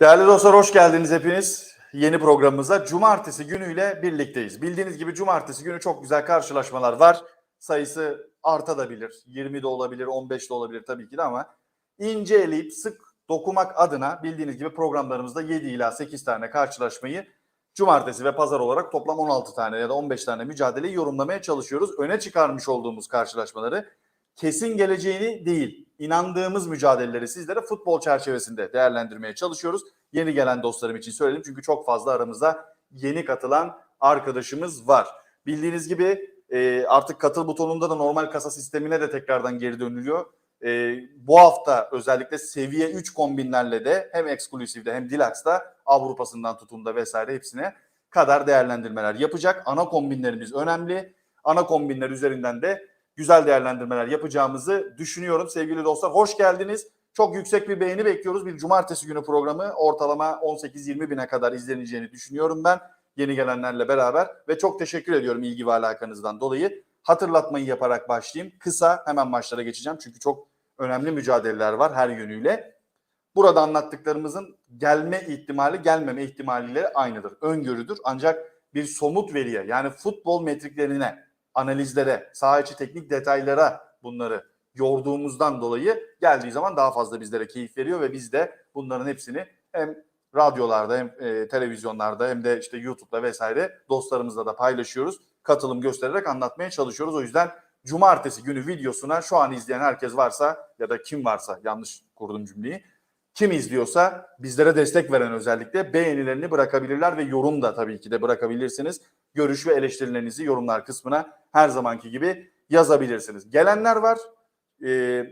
Değerli dostlar hoş geldiniz hepiniz. Yeni programımıza cumartesi günüyle birlikteyiz. Bildiğiniz gibi cumartesi günü çok güzel karşılaşmalar var. Sayısı artabilir, 20 de olabilir, 15 de olabilir tabii ki de ama ince eleyip sık dokumak adına bildiğiniz gibi programlarımızda 7 ila 8 tane karşılaşmayı cumartesi ve pazar olarak toplam 16 tane ya da 15 tane mücadeleyi yorumlamaya çalışıyoruz. Öne çıkarmış olduğumuz karşılaşmaları kesin geleceğini değil, inandığımız mücadeleleri sizlere futbol çerçevesinde değerlendirmeye çalışıyoruz. Yeni gelen dostlarım için söyledim çünkü çok fazla aramızda yeni katılan arkadaşımız var. Bildiğiniz gibi e, artık katıl butonunda da normal kasa sistemine de tekrardan geri dönülüyor. E, bu hafta özellikle seviye 3 kombinlerle de hem Exclusive'de hem Deluxe'da Avrupa'sından tutun da vesaire hepsine kadar değerlendirmeler yapacak. Ana kombinlerimiz önemli. Ana kombinler üzerinden de güzel değerlendirmeler yapacağımızı düşünüyorum. Sevgili dostlar hoş geldiniz. Çok yüksek bir beğeni bekliyoruz. Bir cumartesi günü programı ortalama 18-20 bine kadar izleneceğini düşünüyorum ben. Yeni gelenlerle beraber ve çok teşekkür ediyorum ilgi ve alakanızdan dolayı. Hatırlatmayı yaparak başlayayım. Kısa hemen maçlara geçeceğim çünkü çok önemli mücadeleler var her yönüyle. Burada anlattıklarımızın gelme ihtimali gelmeme ihtimaliyle aynıdır. Öngörüdür ancak bir somut veriye yani futbol metriklerine analizlere, saha içi teknik detaylara bunları yorduğumuzdan dolayı geldiği zaman daha fazla bizlere keyif veriyor ve biz de bunların hepsini hem radyolarda hem e, televizyonlarda hem de işte YouTube'da vesaire dostlarımızla da paylaşıyoruz. Katılım göstererek anlatmaya çalışıyoruz. O yüzden cumartesi günü videosuna şu an izleyen herkes varsa ya da kim varsa yanlış kurdum cümleyi. Kim izliyorsa bizlere destek veren özellikle beğenilerini bırakabilirler ve yorum da tabii ki de bırakabilirsiniz. Görüş ve eleştirilerinizi yorumlar kısmına her zamanki gibi yazabilirsiniz. Gelenler var. Ee,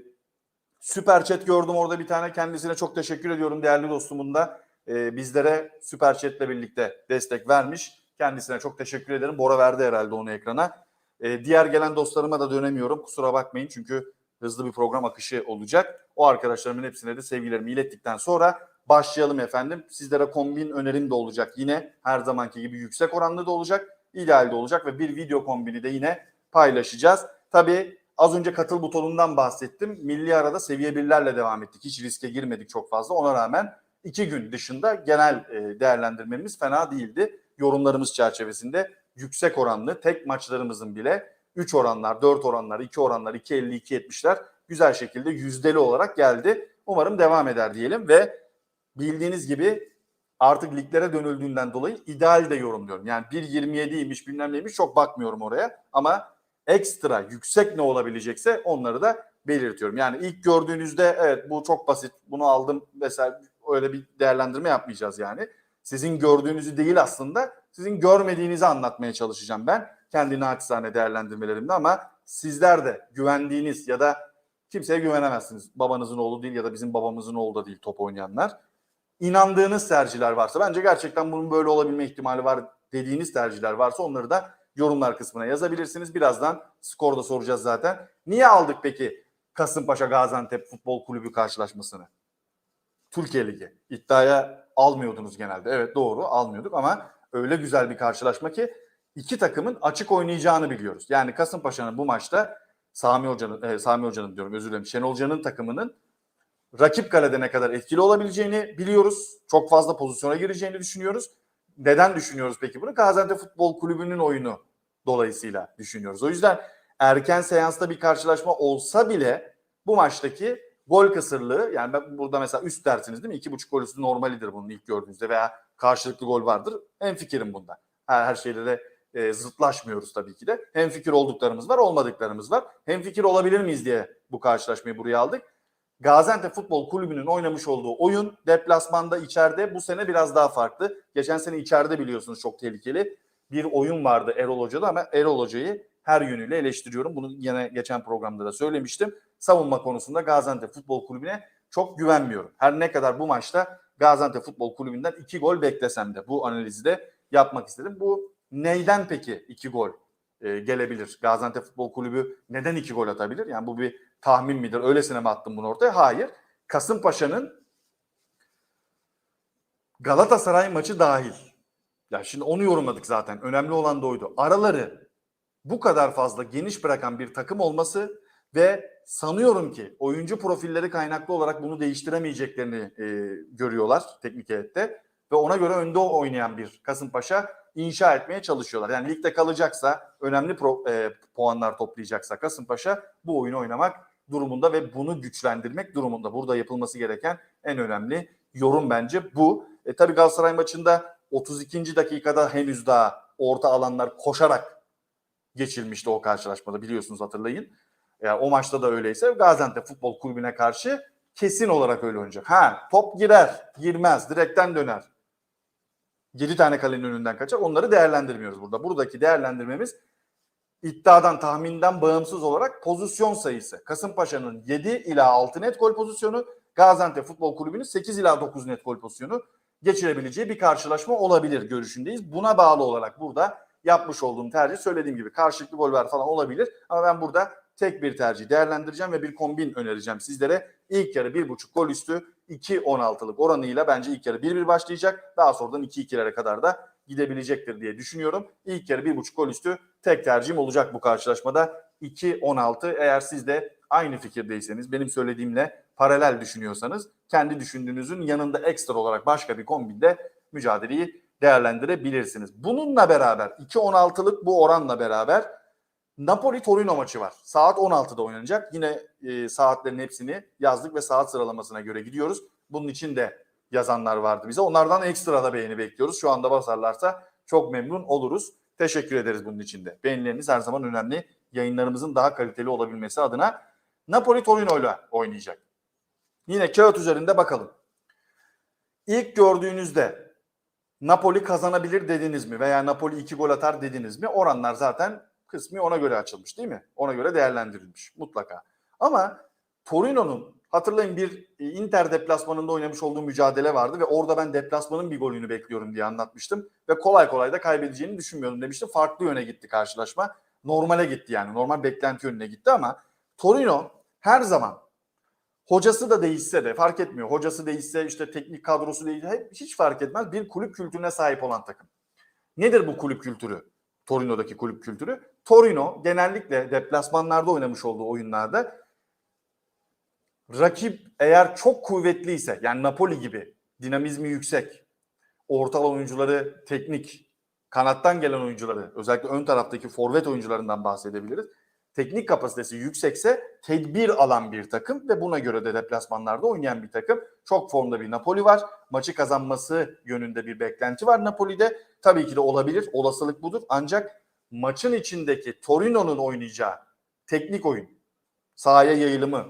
süper chat gördüm orada bir tane. Kendisine çok teşekkür ediyorum değerli dostumun da. Ee, bizlere süper chatle birlikte destek vermiş. Kendisine çok teşekkür ederim. Bora verdi herhalde onu ekrana. Ee, diğer gelen dostlarıma da dönemiyorum. Kusura bakmayın çünkü hızlı bir program akışı olacak. O arkadaşlarımın hepsine de sevgilerimi ilettikten sonra başlayalım efendim. Sizlere kombin önerim de olacak. Yine her zamanki gibi yüksek oranlı da olacak. İdeal de olacak ve bir video kombini de yine paylaşacağız. Tabii az önce katıl butonundan bahsettim. Milli arada seviye birlerle devam ettik. Hiç riske girmedik çok fazla. Ona rağmen iki gün dışında genel e, değerlendirmemiz fena değildi. Yorumlarımız çerçevesinde yüksek oranlı tek maçlarımızın bile 3 oranlar, 4 oranlar, 2 oranlar, 2.50, 2.70'ler güzel şekilde yüzdeli olarak geldi. Umarım devam eder diyelim ve bildiğiniz gibi artık liglere dönüldüğünden dolayı ideal de yorumluyorum. Yani 1.27'ymiş bilmem neymiş çok bakmıyorum oraya ama ekstra yüksek ne olabilecekse onları da belirtiyorum. Yani ilk gördüğünüzde evet bu çok basit bunu aldım mesela öyle bir değerlendirme yapmayacağız yani. Sizin gördüğünüzü değil aslında sizin görmediğinizi anlatmaya çalışacağım ben kendi naçizane değerlendirmelerimde ama sizler de güvendiğiniz ya da kimseye güvenemezsiniz. Babanızın oğlu değil ya da bizim babamızın oğlu da değil top oynayanlar. İnandığınız tercihler varsa bence gerçekten bunun böyle olabilme ihtimali var dediğiniz tercihler varsa onları da yorumlar kısmına yazabilirsiniz. Birazdan skorda soracağız zaten. Niye aldık peki Kasımpaşa Gaziantep Futbol Kulübü karşılaşmasını? Türkiye Ligi. İddiaya almıyordunuz genelde. Evet doğru almıyorduk ama öyle güzel bir karşılaşma ki iki takımın açık oynayacağını biliyoruz. Yani Kasımpaşa'nın bu maçta Sami Hoca'nın, e, Sami Hoca'nın diyorum özür dilerim. Şenol Hoca'nın takımının rakip kalede ne kadar etkili olabileceğini biliyoruz. Çok fazla pozisyona gireceğini düşünüyoruz. Neden düşünüyoruz peki bunu? Gaziantep Futbol Kulübü'nün oyunu dolayısıyla düşünüyoruz. O yüzden erken seansta bir karşılaşma olsa bile bu maçtaki gol kısırlığı yani ben burada mesela üst dersiniz değil mi? İki buçuk gol üstü normalidir bunun ilk gördüğünüzde veya karşılıklı gol vardır. En fikrim bunda. Her, her şeyde de e, zıtlaşmıyoruz tabii ki de. Hem fikir olduklarımız var, olmadıklarımız var. Hem fikir olabilir miyiz diye bu karşılaşmayı buraya aldık. Gaziantep Futbol Kulübü'nün oynamış olduğu oyun deplasmanda içeride bu sene biraz daha farklı. Geçen sene içeride biliyorsunuz çok tehlikeli bir oyun vardı Erol Hoca'da ama Erol Hoca'yı her yönüyle eleştiriyorum. Bunu yine geçen programda da söylemiştim. Savunma konusunda Gaziantep Futbol Kulübü'ne çok güvenmiyorum. Her ne kadar bu maçta Gaziantep Futbol Kulübü'nden iki gol beklesem de bu analizi de yapmak istedim. Bu neyden peki iki gol e, gelebilir? Gaziantep Futbol Kulübü neden iki gol atabilir? Yani bu bir tahmin midir? Öylesine mi attım bunu ortaya? Hayır. Kasımpaşa'nın Galatasaray maçı dahil. Ya şimdi onu yorumladık zaten. Önemli olan da oydu. Araları bu kadar fazla geniş bırakan bir takım olması Ve sanıyorum ki oyuncu profilleri kaynaklı olarak bunu değiştiremeyeceklerini e, görüyorlar teknik heyette. Ve ona göre önde oynayan bir Kasımpaşa inşa etmeye çalışıyorlar. Yani ligde kalacaksa, önemli pro, e, puanlar toplayacaksa Kasımpaşa bu oyunu oynamak durumunda ve bunu güçlendirmek durumunda. Burada yapılması gereken en önemli yorum bence bu. E, tabii Galatasaray maçında 32. dakikada henüz daha orta alanlar koşarak geçilmişti o karşılaşmada biliyorsunuz hatırlayın. Yani o maçta da öyleyse Gaziantep Futbol Kulübü'ne karşı kesin olarak öyle oynayacak. Ha top girer, girmez, direkten döner. 7 tane kalenin önünden kaçar. Onları değerlendirmiyoruz burada. Buradaki değerlendirmemiz iddiadan, tahminden bağımsız olarak pozisyon sayısı. Kasımpaşa'nın 7 ila 6 net gol pozisyonu, Gaziantep Futbol Kulübü'nün 8 ila 9 net gol pozisyonu geçirebileceği bir karşılaşma olabilir görüşündeyiz. Buna bağlı olarak burada yapmış olduğum tercih söylediğim gibi karşılıklı goller falan olabilir. Ama ben burada tek bir tercih değerlendireceğim ve bir kombin önereceğim sizlere. İlk yarı 1.5 gol üstü 2.16'lık oranıyla bence ilk yarı 1-1 başlayacak. Daha sonradan 2-2'lere kadar da gidebilecektir diye düşünüyorum. İlk yarı 1.5 gol üstü tek tercihim olacak bu karşılaşmada. 2-16 eğer siz de aynı fikirdeyseniz benim söylediğimle paralel düşünüyorsanız kendi düşündüğünüzün yanında ekstra olarak başka bir kombinde mücadeleyi değerlendirebilirsiniz. Bununla beraber 2-16'lık bu oranla beraber Napoli Torino maçı var. Saat 16'da oynanacak. Yine e, saatlerin hepsini yazdık ve saat sıralamasına göre gidiyoruz. Bunun için de yazanlar vardı bize. Onlardan ekstra da beğeni bekliyoruz. Şu anda basarlarsa çok memnun oluruz. Teşekkür ederiz bunun için de. Beğenileriniz her zaman önemli. Yayınlarımızın daha kaliteli olabilmesi adına Napoli Torino ile oynayacak. Yine kağıt üzerinde bakalım. İlk gördüğünüzde Napoli kazanabilir dediniz mi? Veya Napoli 2 gol atar dediniz mi? Oranlar zaten kısmi ona göre açılmış değil mi? Ona göre değerlendirilmiş mutlaka. Ama Torino'nun hatırlayın bir e, Inter deplasmanında oynamış olduğu mücadele vardı ve orada ben deplasmanın bir golünü bekliyorum diye anlatmıştım. Ve kolay kolay da kaybedeceğini düşünmüyordum demiştim. Farklı yöne gitti karşılaşma. Normale gitti yani. Normal beklenti yönüne gitti ama Torino her zaman hocası da değişse de fark etmiyor. Hocası değişse işte teknik kadrosu değişse hiç fark etmez. Bir kulüp kültürüne sahip olan takım. Nedir bu kulüp kültürü? Torino'daki kulüp kültürü. Torino genellikle deplasmanlarda oynamış olduğu oyunlarda rakip eğer çok kuvvetliyse yani Napoli gibi dinamizmi yüksek, orta oyuncuları teknik, kanattan gelen oyuncuları özellikle ön taraftaki forvet oyuncularından bahsedebiliriz. Teknik kapasitesi yüksekse tedbir alan bir takım ve buna göre de deplasmanlarda oynayan bir takım. Çok formda bir Napoli var. Maçı kazanması yönünde bir beklenti var Napoli'de. Tabii ki de olabilir. Olasılık budur. Ancak maçın içindeki Torino'nun oynayacağı teknik oyun, sahaya yayılımı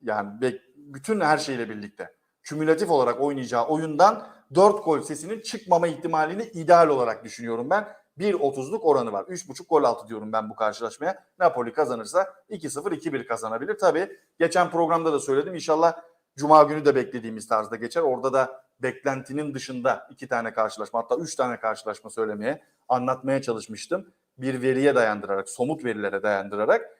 yani bütün her şeyle birlikte kümülatif olarak oynayacağı oyundan 4 gol sesinin çıkmama ihtimalini ideal olarak düşünüyorum ben. 1.30'luk oranı var. 3.5 gol altı diyorum ben bu karşılaşmaya. Napoli kazanırsa 2-0 2-1 kazanabilir. Tabii geçen programda da söyledim. İnşallah Cuma günü de beklediğimiz tarzda geçer. Orada da beklentinin dışında iki tane karşılaşma hatta üç tane karşılaşma söylemeye, anlatmaya çalışmıştım. Bir veriye dayandırarak, somut verilere dayandırarak.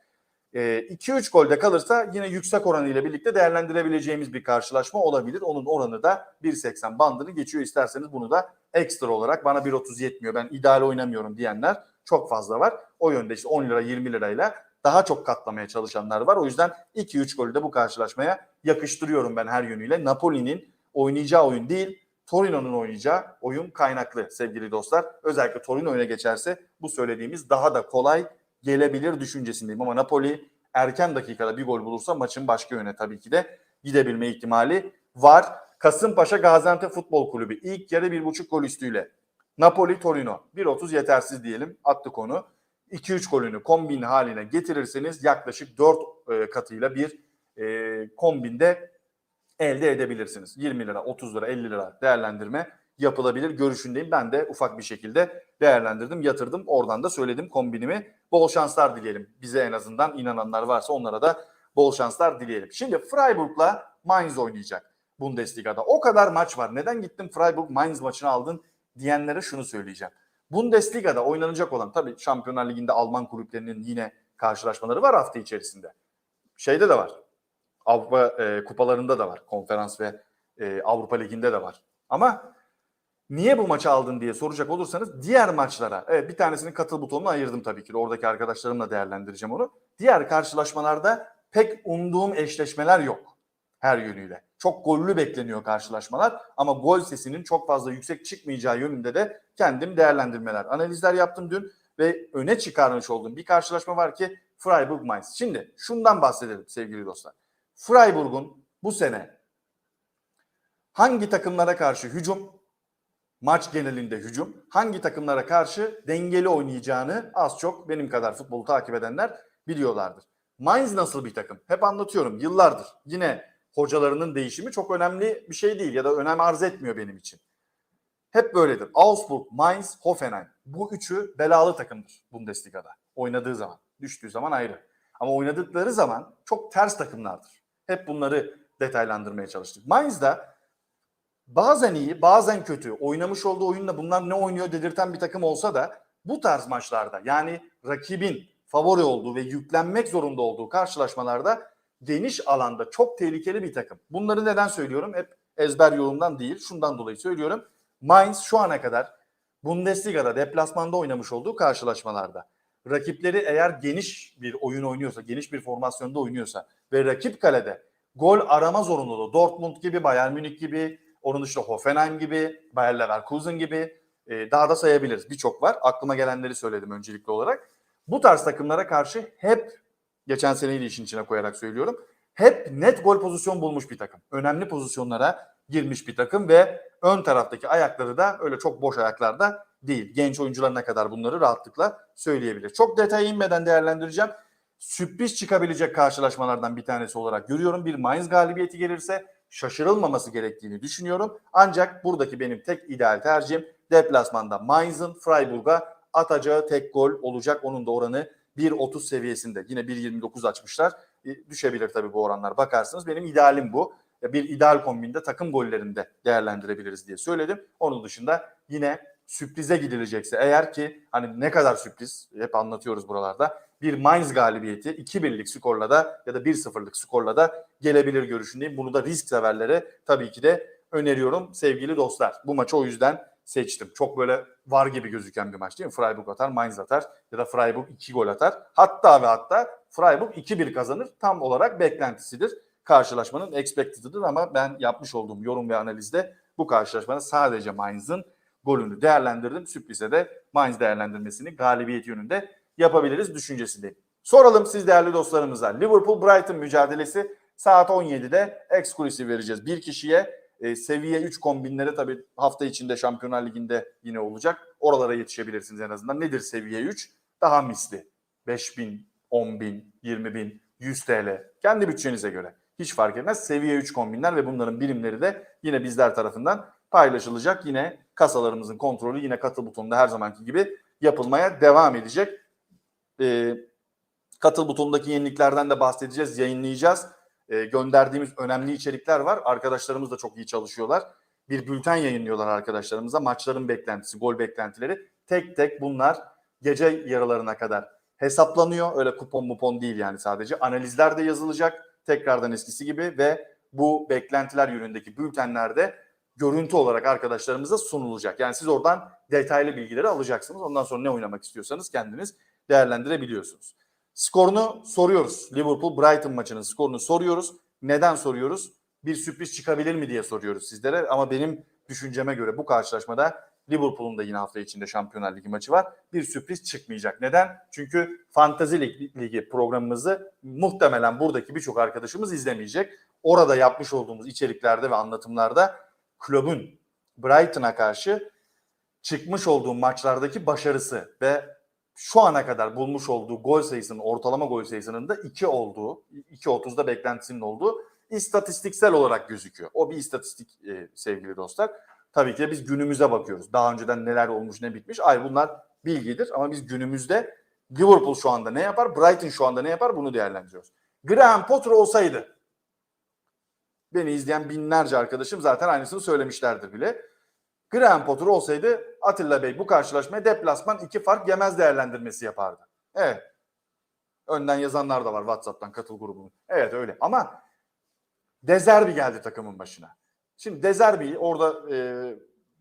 2-3 golde kalırsa yine yüksek oranı ile birlikte değerlendirebileceğimiz bir karşılaşma olabilir. Onun oranı da 1.80 bandını geçiyor. İsterseniz bunu da ekstra olarak bana 1.30 yetmiyor ben ideal oynamıyorum diyenler çok fazla var. O yönde işte 10 lira 20 lirayla daha çok katlamaya çalışanlar var. O yüzden 2-3 golü de bu karşılaşmaya yakıştırıyorum ben her yönüyle. Napoli'nin oynayacağı oyun değil, Torino'nun oynayacağı oyun kaynaklı sevgili dostlar. Özellikle Torino öne geçerse bu söylediğimiz daha da kolay gelebilir düşüncesindeyim. Ama Napoli erken dakikada bir gol bulursa maçın başka yöne tabii ki de gidebilme ihtimali var. Kasımpaşa Gaziantep Futbol Kulübü ilk yarı bir buçuk gol üstüyle. Napoli Torino 1.30 yetersiz diyelim attı konu. 2-3 golünü kombin haline getirirseniz yaklaşık 4 e, katıyla bir e, kombinde elde edebilirsiniz. 20 lira, 30 lira, 50 lira değerlendirme yapılabilir görüşündeyim. Ben de ufak bir şekilde değerlendirdim, yatırdım. Oradan da söyledim kombinimi. Bol şanslar dileyelim. Bize en azından inananlar varsa onlara da bol şanslar dileyelim. Şimdi Freiburg'la Mainz oynayacak Bundesliga'da. O kadar maç var. Neden gittin Freiburg Mainz maçını aldın diyenlere şunu söyleyeceğim. Bundesliga'da oynanacak olan tabii Şampiyonlar Ligi'nde Alman kulüplerinin yine karşılaşmaları var hafta içerisinde. Şeyde de var. Avrupa e, kupalarında da var. Konferans ve e, Avrupa Ligi'nde de var. Ama niye bu maçı aldın diye soracak olursanız diğer maçlara evet bir tanesinin katıl butonunu ayırdım tabii ki. Oradaki arkadaşlarımla değerlendireceğim onu. diğer karşılaşmalarda pek umduğum eşleşmeler yok her yönüyle. Çok gollü bekleniyor karşılaşmalar ama gol sesinin çok fazla yüksek çıkmayacağı yönünde de kendim değerlendirmeler, analizler yaptım dün ve öne çıkarmış olduğum bir karşılaşma var ki Freiburg Mainz. Şimdi şundan bahsedelim sevgili dostlar. Freiburg'un bu sene hangi takımlara karşı hücum, maç genelinde hücum, hangi takımlara karşı dengeli oynayacağını az çok benim kadar futbolu takip edenler biliyorlardır. Mainz nasıl bir takım? Hep anlatıyorum yıllardır. Yine hocalarının değişimi çok önemli bir şey değil ya da önem arz etmiyor benim için. Hep böyledir. Augsburg, Mainz, Hoffenheim. Bu üçü belalı takımdır Bundesliga'da. Oynadığı zaman. Düştüğü zaman ayrı. Ama oynadıkları zaman çok ters takımlardır. Hep bunları detaylandırmaya çalıştık. Mainz'da bazen iyi, bazen kötü. Oynamış olduğu oyunla bunlar ne oynuyor dedirten bir takım olsa da bu tarz maçlarda yani rakibin favori olduğu ve yüklenmek zorunda olduğu karşılaşmalarda geniş alanda çok tehlikeli bir takım. Bunları neden söylüyorum? Hep ezber yolundan değil, şundan dolayı söylüyorum. Mainz şu ana kadar Bundesliga'da deplasmanda oynamış olduğu karşılaşmalarda rakipleri eğer geniş bir oyun oynuyorsa, geniş bir formasyonda oynuyorsa ve rakip kalede gol arama zorunluluğu Dortmund gibi, Bayern Münih gibi, onun dışında Hoffenheim gibi, Bayer Leverkusen gibi e, daha da sayabiliriz. Birçok var. Aklıma gelenleri söyledim öncelikli olarak. Bu tarz takımlara karşı hep geçen seneyi de işin içine koyarak söylüyorum. Hep net gol pozisyon bulmuş bir takım. Önemli pozisyonlara girmiş bir takım ve ön taraftaki ayakları da öyle çok boş ayaklarda değil. Genç oyuncular ne kadar bunları rahatlıkla söyleyebilir. Çok detaya inmeden değerlendireceğim. Sürpriz çıkabilecek karşılaşmalardan bir tanesi olarak görüyorum. Bir Mainz galibiyeti gelirse şaşırılmaması gerektiğini düşünüyorum. Ancak buradaki benim tek ideal tercihim deplasmanda Mainz'ın Freiburg'a atacağı tek gol olacak. Onun da oranı 1.30 seviyesinde. Yine 1.29 açmışlar. E, düşebilir tabii bu oranlar. Bakarsınız benim idealim bu. Bir ideal kombinde takım gollerinde değerlendirebiliriz diye söyledim. Onun dışında yine sürprize gidilecekse eğer ki hani ne kadar sürpriz hep anlatıyoruz buralarda bir Mainz galibiyeti 2-1'lik skorla da ya da 1-0'lık skorla da gelebilir görüşündeyim. Bunu da risk severlere tabii ki de öneriyorum sevgili dostlar. Bu maçı o yüzden seçtim. Çok böyle var gibi gözüken bir maç değil mi? Freiburg atar, Mainz atar ya da Freiburg 2 gol atar. Hatta ve hatta Freiburg 2-1 kazanır. Tam olarak beklentisidir. Karşılaşmanın expected'ıdır ama ben yapmış olduğum yorum ve analizde bu karşılaşmanın sadece Mainz'ın golünü değerlendirdim. Sürprize de Mainz değerlendirmesini galibiyet yönünde yapabiliriz düşüncesindeyim. Soralım siz değerli dostlarımıza. Liverpool-Brighton mücadelesi saat 17'de eksklusif vereceğiz. Bir kişiye e, seviye 3 kombinleri tabii hafta içinde Şampiyonlar Ligi'nde yine olacak. Oralara yetişebilirsiniz en azından. Nedir seviye 3? Daha misli. 5 bin, 10 bin, 20 bin, 100 TL. Kendi bütçenize göre. Hiç fark etmez. Seviye 3 kombinler ve bunların birimleri de yine bizler tarafından paylaşılacak. Yine kasalarımızın kontrolü yine katıl butonunda her zamanki gibi yapılmaya devam edecek. Ee, katıl butonundaki yeniliklerden de bahsedeceğiz, yayınlayacağız. Ee, gönderdiğimiz önemli içerikler var. Arkadaşlarımız da çok iyi çalışıyorlar. Bir bülten yayınlıyorlar arkadaşlarımıza. Maçların beklentisi, gol beklentileri. Tek tek bunlar gece yarılarına kadar hesaplanıyor. Öyle kupon mupon değil yani sadece. Analizler de yazılacak tekrardan eskisi gibi ve bu beklentiler yönündeki bültenlerde görüntü olarak arkadaşlarımıza sunulacak. Yani siz oradan detaylı bilgileri alacaksınız. Ondan sonra ne oynamak istiyorsanız kendiniz değerlendirebiliyorsunuz. Skorunu soruyoruz. Liverpool Brighton maçının skorunu soruyoruz. Neden soruyoruz? Bir sürpriz çıkabilir mi diye soruyoruz sizlere. Ama benim düşünceme göre bu karşılaşmada Liverpool'un da yine hafta içinde Şampiyonlar Ligi maçı var. Bir sürpriz çıkmayacak. Neden? Çünkü Fantazi Ligi programımızı muhtemelen buradaki birçok arkadaşımız izlemeyecek. Orada yapmış olduğumuz içeriklerde ve anlatımlarda kulübün Brighton'a karşı çıkmış olduğu maçlardaki başarısı ve şu ana kadar bulmuş olduğu gol sayısının ortalama gol sayısının da 2 olduğu, 2.30'da beklentisinin olduğu istatistiksel olarak gözüküyor. O bir istatistik e, sevgili dostlar. Tabii ki biz günümüze bakıyoruz. Daha önceden neler olmuş ne bitmiş. Ay bunlar bilgidir ama biz günümüzde Liverpool şu anda ne yapar, Brighton şu anda ne yapar bunu değerlendiriyoruz. Graham Potter olsaydı beni izleyen binlerce arkadaşım zaten aynısını söylemişlerdir bile. Graham Potter olsaydı Atilla Bey bu karşılaşmaya deplasman iki fark yemez değerlendirmesi yapardı. Evet. Önden yazanlar da var WhatsApp'tan katıl grubunun. Evet öyle ama Dezerbi geldi takımın başına. Şimdi Dezerbi'yi orada e,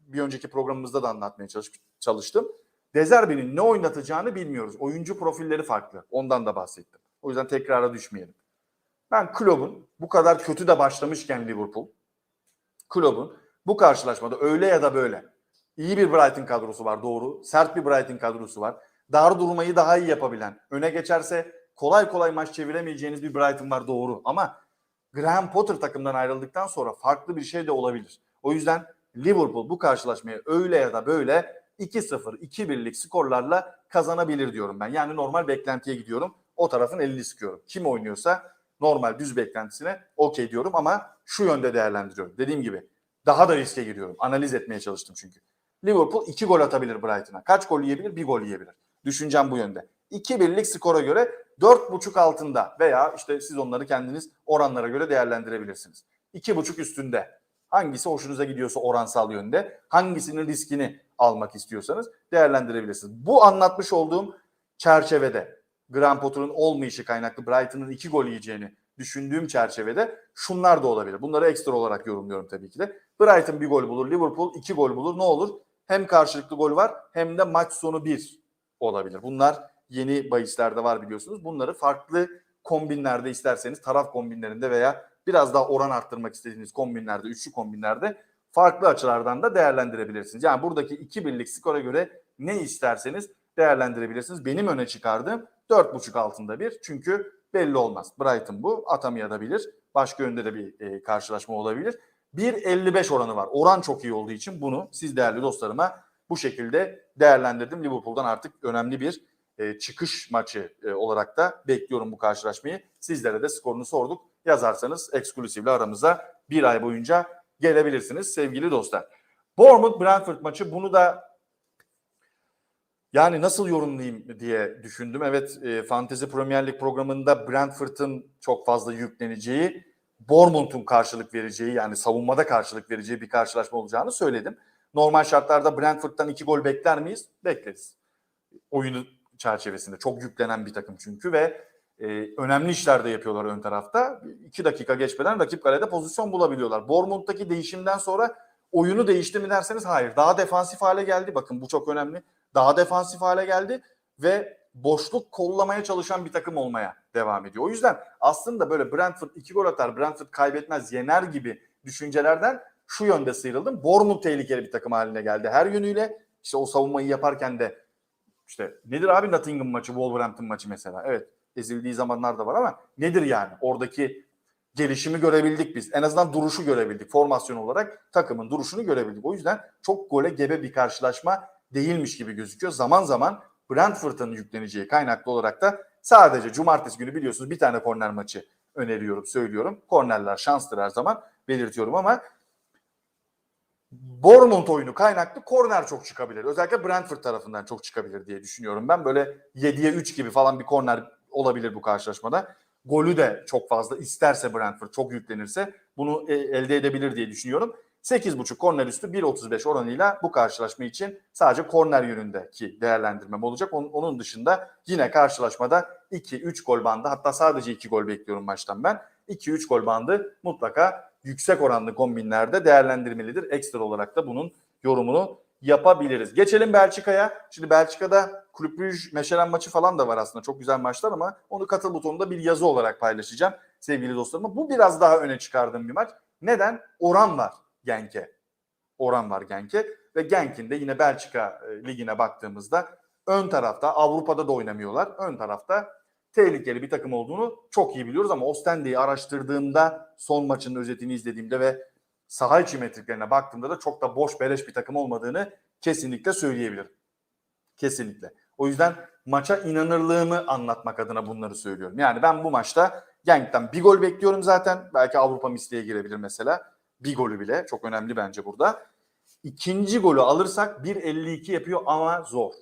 bir önceki programımızda da anlatmaya çalış, çalıştım. Dezerbi'nin ne oynatacağını bilmiyoruz. Oyuncu profilleri farklı. Ondan da bahsettim. O yüzden tekrara düşmeyelim. Ben Klopp'un bu kadar kötü de başlamışken Liverpool, Klopp'un bu karşılaşmada öyle ya da böyle iyi bir Brighton kadrosu var doğru. Sert bir Brighton kadrosu var. Dar durmayı daha iyi yapabilen, öne geçerse kolay kolay maç çeviremeyeceğiniz bir Brighton var doğru. Ama Graham Potter takımdan ayrıldıktan sonra farklı bir şey de olabilir. O yüzden Liverpool bu karşılaşmayı öyle ya da böyle 2-0, 2-1'lik skorlarla kazanabilir diyorum ben. Yani normal beklentiye gidiyorum. O tarafın elini sıkıyorum. Kim oynuyorsa normal düz beklentisine okey diyorum ama şu yönde değerlendiriyorum. Dediğim gibi daha da riske giriyorum. Analiz etmeye çalıştım çünkü. Liverpool 2 gol atabilir Brighton'a. Kaç gol yiyebilir? Bir gol yiyebilir. Düşüncem bu yönde. 2-1'lik skora göre 4.5 altında veya işte siz onları kendiniz oranlara göre değerlendirebilirsiniz. 2.5 üstünde. Hangisi hoşunuza gidiyorsa oransal yönde, hangisinin riskini almak istiyorsanız değerlendirebilirsiniz. Bu anlatmış olduğum çerçevede Graham Potter'ın olmayışı kaynaklı Brighton'ın 2 gol yiyeceğini düşündüğüm çerçevede şunlar da olabilir. Bunları ekstra olarak yorumluyorum tabii ki de. Brighton bir gol bulur, Liverpool iki gol bulur. Ne olur? Hem karşılıklı gol var hem de maç sonu bir olabilir. Bunlar yeni bahislerde var biliyorsunuz. Bunları farklı kombinlerde isterseniz taraf kombinlerinde veya biraz daha oran arttırmak istediğiniz kombinlerde, üçlü kombinlerde farklı açılardan da değerlendirebilirsiniz. Yani buradaki 2 birlik skora göre ne isterseniz değerlendirebilirsiniz. Benim öne çıkardığım 4.5 altında bir. Çünkü belli olmaz. Brighton bu. Atamayabilir. Başka yönde de bir e, karşılaşma olabilir. 1.55 oranı var. Oran çok iyi olduğu için bunu siz değerli dostlarıma bu şekilde değerlendirdim. Liverpool'dan artık önemli bir e, çıkış maçı e, olarak da bekliyorum bu karşılaşmayı. Sizlere de skorunu sorduk. Yazarsanız eksklusifle aramıza bir ay boyunca gelebilirsiniz sevgili dostlar. Bournemouth Brentford maçı bunu da yani nasıl yorumlayayım diye düşündüm. Evet e, Fantasy Premier Lig programında Brentford'ın çok fazla yükleneceği, Bournemouth'un karşılık vereceği yani savunmada karşılık vereceği bir karşılaşma olacağını söyledim. Normal şartlarda Brentford'dan iki gol bekler miyiz? Bekleriz. Oyunu çerçevesinde çok yüklenen bir takım çünkü ve e, önemli işler de yapıyorlar ön tarafta. İki dakika geçmeden rakip kalede pozisyon bulabiliyorlar. Bournemouth'taki değişimden sonra oyunu değişti mi derseniz hayır. Daha defansif hale geldi. Bakın bu çok önemli. Daha defansif hale geldi ve boşluk kollamaya çalışan bir takım olmaya devam ediyor. O yüzden aslında böyle Brentford iki gol atar, Brentford kaybetmez, yener gibi düşüncelerden şu yönde sıyrıldım. Bournemouth tehlikeli bir takım haline geldi her yönüyle. İşte o savunmayı yaparken de işte nedir abi Nottingham maçı, Wolverhampton maçı mesela. Evet ezildiği zamanlar da var ama nedir yani? Oradaki gelişimi görebildik biz. En azından duruşu görebildik. Formasyon olarak takımın duruşunu görebildik. O yüzden çok gole gebe bir karşılaşma değilmiş gibi gözüküyor. Zaman zaman Brentford'un yükleneceği kaynaklı olarak da sadece cumartesi günü biliyorsunuz bir tane korner maçı öneriyorum, söylüyorum. Kornerler şanstır her zaman belirtiyorum ama Bournemouth oyunu kaynaklı korner çok çıkabilir. Özellikle Brentford tarafından çok çıkabilir diye düşünüyorum ben. Böyle 7'ye 3 gibi falan bir korner olabilir bu karşılaşmada. Golü de çok fazla isterse Brentford çok yüklenirse bunu e, elde edebilir diye düşünüyorum. 8.5 korner üstü 1.35 oranıyla bu karşılaşma için sadece korner yönündeki değerlendirmem olacak. Onun, onun dışında yine karşılaşmada 2-3 gol bandı hatta sadece 2 gol bekliyorum maçtan ben. 2-3 gol bandı mutlaka yüksek oranlı kombinlerde değerlendirmelidir. Ekstra olarak da bunun yorumunu yapabiliriz. Geçelim Belçika'ya. Şimdi Belçika'da Kulüp Meşelen maçı falan da var aslında. Çok güzel maçlar ama onu katıl butonunda bir yazı olarak paylaşacağım sevgili dostlarıma. Bu biraz daha öne çıkardığım bir maç. Neden? Oran var Genk'e. Oran var Genk'e ve Genk'in de yine Belçika e, ligine baktığımızda ön tarafta Avrupa'da da oynamıyorlar. Ön tarafta tehlikeli bir takım olduğunu çok iyi biliyoruz ama Ostende'yi araştırdığımda son maçın özetini izlediğimde ve saha içi metriklerine baktığımda da çok da boş beleş bir takım olmadığını kesinlikle söyleyebilirim. Kesinlikle. O yüzden maça inanırlığımı anlatmak adına bunları söylüyorum. Yani ben bu maçta Genk'ten bir gol bekliyorum zaten. Belki Avrupa misliye girebilir mesela. Bir golü bile çok önemli bence burada. İkinci golü alırsak 1.52 yapıyor ama zor.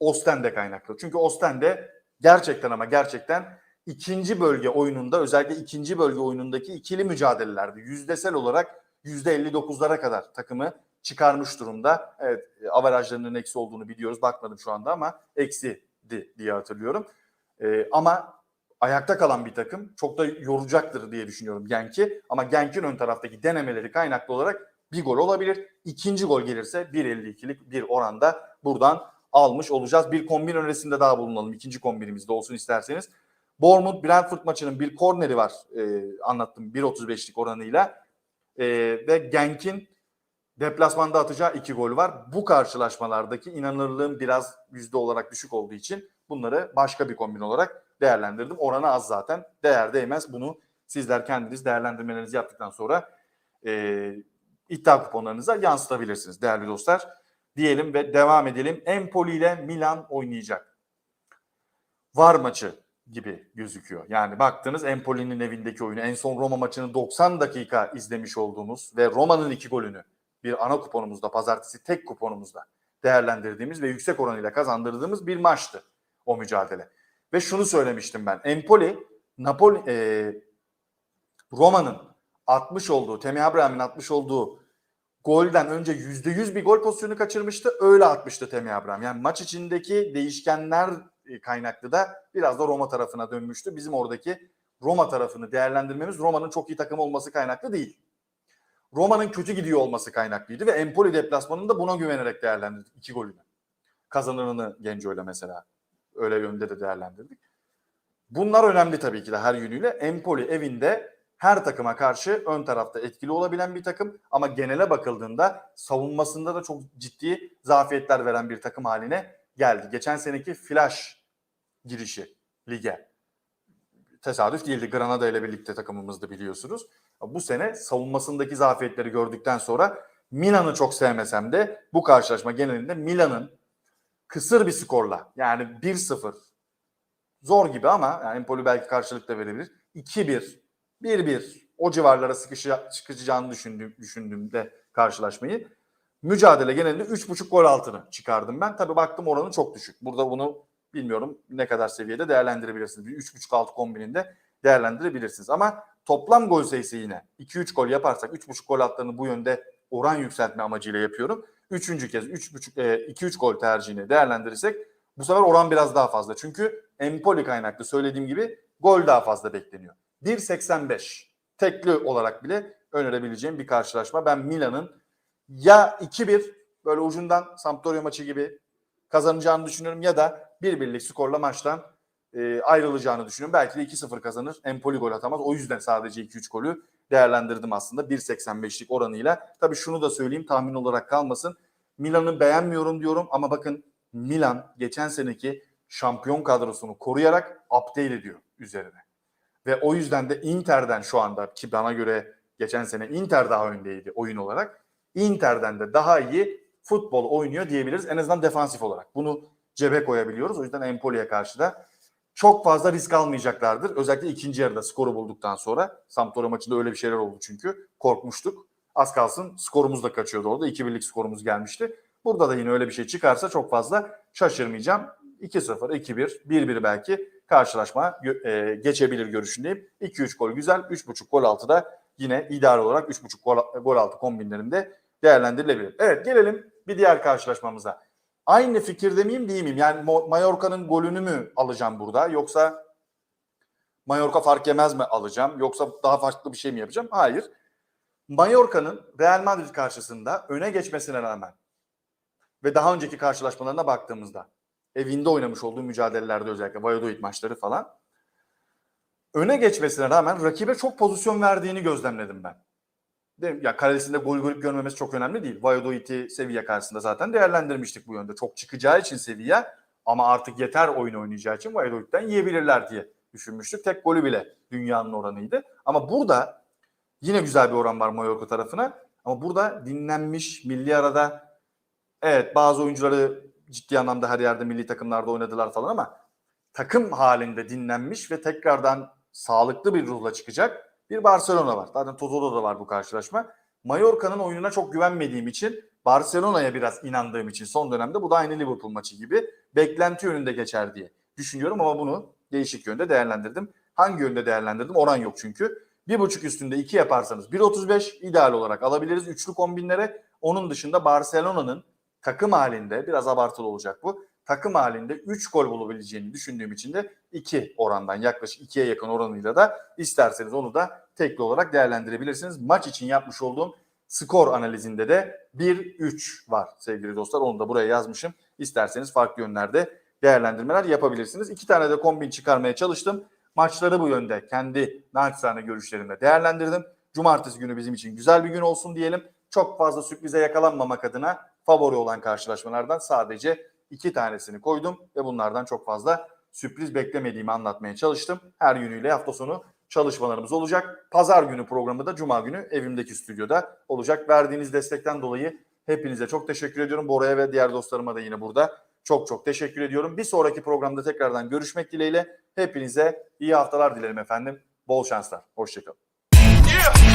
Ostende kaynaklı. Çünkü Ostende gerçekten ama gerçekten ikinci bölge oyununda özellikle ikinci bölge oyunundaki ikili mücadelelerde yüzdesel olarak %59'lara kadar takımı çıkarmış durumda. Evet avarajlarının eksi olduğunu biliyoruz. Bakmadım şu anda ama eksiydi diye hatırlıyorum. Ee, ama ayakta kalan bir takım çok da yoracaktır diye düşünüyorum Genk'i. Ama Genk'in ön taraftaki denemeleri kaynaklı olarak bir gol olabilir. İkinci gol gelirse 1.52'lik bir oranda buradan almış olacağız. Bir kombin önerisinde daha bulunalım. İkinci kombinimizde olsun isterseniz. Bournemouth Brentford maçının bir korneri var. E, anlattım 1.35'lik oranıyla. E, ve Genk'in deplasmanda atacağı iki gol var. Bu karşılaşmalardaki inanırlığım biraz yüzde olarak düşük olduğu için bunları başka bir kombin olarak değerlendirdim. Oranı az zaten. Değer değmez. Bunu sizler kendiniz değerlendirmelerinizi yaptıktan sonra e, iddia kuponlarınıza yansıtabilirsiniz değerli dostlar. Diyelim ve devam edelim. Empoli ile Milan oynayacak. Var maçı gibi gözüküyor. Yani baktınız Empoli'nin evindeki oyunu en son Roma maçını 90 dakika izlemiş olduğumuz ve Roma'nın iki golünü bir ana kuponumuzda pazartesi tek kuponumuzda değerlendirdiğimiz ve yüksek oranıyla kazandırdığımız bir maçtı o mücadele. Ve şunu söylemiştim ben. Empoli Napoli e, Roma'nın atmış olduğu, Temi Abraham'ın atmış olduğu golden önce %100 bir gol pozisyonu kaçırmıştı. Öyle atmıştı Temi Abraham. Yani maç içindeki değişkenler e, kaynaklı da biraz da Roma tarafına dönmüştü. Bizim oradaki Roma tarafını değerlendirmemiz Roma'nın çok iyi takım olması kaynaklı değil. Roma'nın kötü gidiyor olması kaynaklıydı ve Empoli deplasmanında buna güvenerek değerlendirdik iki golünü. Kazananını Genco'yla mesela öyle yönde de değerlendirdik. Bunlar önemli tabii ki de her yönüyle. Empoli evinde her takıma karşı ön tarafta etkili olabilen bir takım ama genele bakıldığında savunmasında da çok ciddi zafiyetler veren bir takım haline geldi. Geçen seneki flash girişi lige tesadüf değildi. Granada ile birlikte takımımızdı biliyorsunuz. Bu sene savunmasındaki zafiyetleri gördükten sonra Milan'ı çok sevmesem de bu karşılaşma genelinde Milan'ın kısır bir skorla yani 1-0 zor gibi ama yani Empoli belki karşılık da verebilir. 2-1, 1-1 o civarlara sıkışı, sıkışacağını düşündüğüm, düşündüğümde karşılaşmayı mücadele genelinde 3.5 gol altını çıkardım ben. Tabii baktım oranı çok düşük. Burada bunu bilmiyorum ne kadar seviyede değerlendirebilirsiniz. Bir 3.5 alt kombininde değerlendirebilirsiniz. Ama toplam gol sayısı yine 2-3 gol yaparsak 3.5 gol altlarını bu yönde oran yükseltme amacıyla yapıyorum. Üçüncü kez 3.5 2-3 gol tercihini değerlendirirsek bu sefer oran biraz daha fazla. Çünkü Empoli kaynaklı söylediğim gibi gol daha fazla bekleniyor. 1.85 tekli olarak bile önerebileceğim bir karşılaşma. Ben Milan'ın ya 2-1 böyle ucundan Sampdoria maçı gibi kazanacağını düşünüyorum ya da bir birlik skorla maçtan e, ayrılacağını düşünüyorum. Belki de 2-0 kazanır. Empoli gol atamaz. O yüzden sadece 2-3 golü değerlendirdim aslında 1.85'lik oranıyla. Tabii şunu da söyleyeyim tahmin olarak kalmasın. Milan'ı beğenmiyorum diyorum ama bakın Milan geçen seneki şampiyon kadrosunu koruyarak update ediyor üzerine. Ve o yüzden de Inter'den şu anda ki bana göre geçen sene Inter daha öndeydi oyun olarak. Inter'den de daha iyi futbol oynuyor diyebiliriz. En azından defansif olarak. Bunu cebe koyabiliyoruz. O yüzden Empoli'ye karşı da çok fazla risk almayacaklardır. Özellikle ikinci yarıda skoru bulduktan sonra. Sampdoria maçında öyle bir şeyler oldu çünkü. Korkmuştuk. Az kalsın skorumuz da kaçıyordu orada. 2-1'lik skorumuz gelmişti. Burada da yine öyle bir şey çıkarsa çok fazla şaşırmayacağım. 2-0, 2-1, 1-1 belki karşılaşma e, geçebilir görüşündeyim. 2-3 gol güzel, 3.5 gol altı da yine ideal olarak 3.5 gol, gol altı kombinlerinde değerlendirilebilir. Evet gelelim bir diğer karşılaşmamıza. Aynı fikirde miyim değil miyim? Yani Mallorca'nın golünü mü alacağım burada yoksa Mallorca fark yemez mi alacağım yoksa daha farklı bir şey mi yapacağım? Hayır. Mallorca'nın Real Madrid karşısında öne geçmesine rağmen ve daha önceki karşılaşmalarına baktığımızda evinde oynamış olduğu mücadelelerde özellikle Valladolid maçları falan öne geçmesine rağmen rakibe çok pozisyon verdiğini gözlemledim ben. Ya kalesinde gol görüp görmemesi çok önemli değil. Valladolid'i Sevilla karşısında zaten değerlendirmiştik bu yönde. Çok çıkacağı için Sevilla ama artık yeter oyun oynayacağı için Valladolid'den yiyebilirler diye düşünmüştük. Tek golü bile dünyanın oranıydı. Ama burada yine güzel bir oran var Mallorca tarafına. Ama burada dinlenmiş milli arada evet bazı oyuncuları ciddi anlamda her yerde milli takımlarda oynadılar falan ama takım halinde dinlenmiş ve tekrardan sağlıklı bir ruhla çıkacak bir Barcelona var. Zaten Toto'da da var bu karşılaşma. Mallorca'nın oyununa çok güvenmediğim için Barcelona'ya biraz inandığım için son dönemde bu da aynı Liverpool maçı gibi beklenti yönünde geçer diye düşünüyorum ama bunu değişik yönde değerlendirdim. Hangi yönde değerlendirdim? Oran yok çünkü. Bir buçuk üstünde iki yaparsanız 1.35 ideal olarak alabiliriz üçlü kombinlere. Onun dışında Barcelona'nın takım halinde biraz abartılı olacak bu. Takım halinde 3 gol bulabileceğini düşündüğüm için de 2 orandan yaklaşık 2'ye yakın oranıyla da isterseniz onu da tekli olarak değerlendirebilirsiniz. Maç için yapmış olduğum skor analizinde de 1-3 var sevgili dostlar. Onu da buraya yazmışım. İsterseniz farklı yönlerde değerlendirmeler yapabilirsiniz. İki tane de kombin çıkarmaya çalıştım. Maçları bu yönde kendi naçizane görüşlerimle değerlendirdim. Cumartesi günü bizim için güzel bir gün olsun diyelim. Çok fazla sürprize yakalanmamak adına favori olan karşılaşmalardan sadece iki tanesini koydum ve bunlardan çok fazla sürpriz beklemediğimi anlatmaya çalıştım. Her günüyle hafta sonu çalışmalarımız olacak. Pazar günü programı da Cuma günü evimdeki stüdyoda olacak. Verdiğiniz destekten dolayı hepinize çok teşekkür ediyorum. Bora'ya ve diğer dostlarıma da yine burada çok çok teşekkür ediyorum. Bir sonraki programda tekrardan görüşmek dileğiyle hepinize iyi haftalar dilerim efendim. Bol şanslar. Hoşçakalın. Yeah.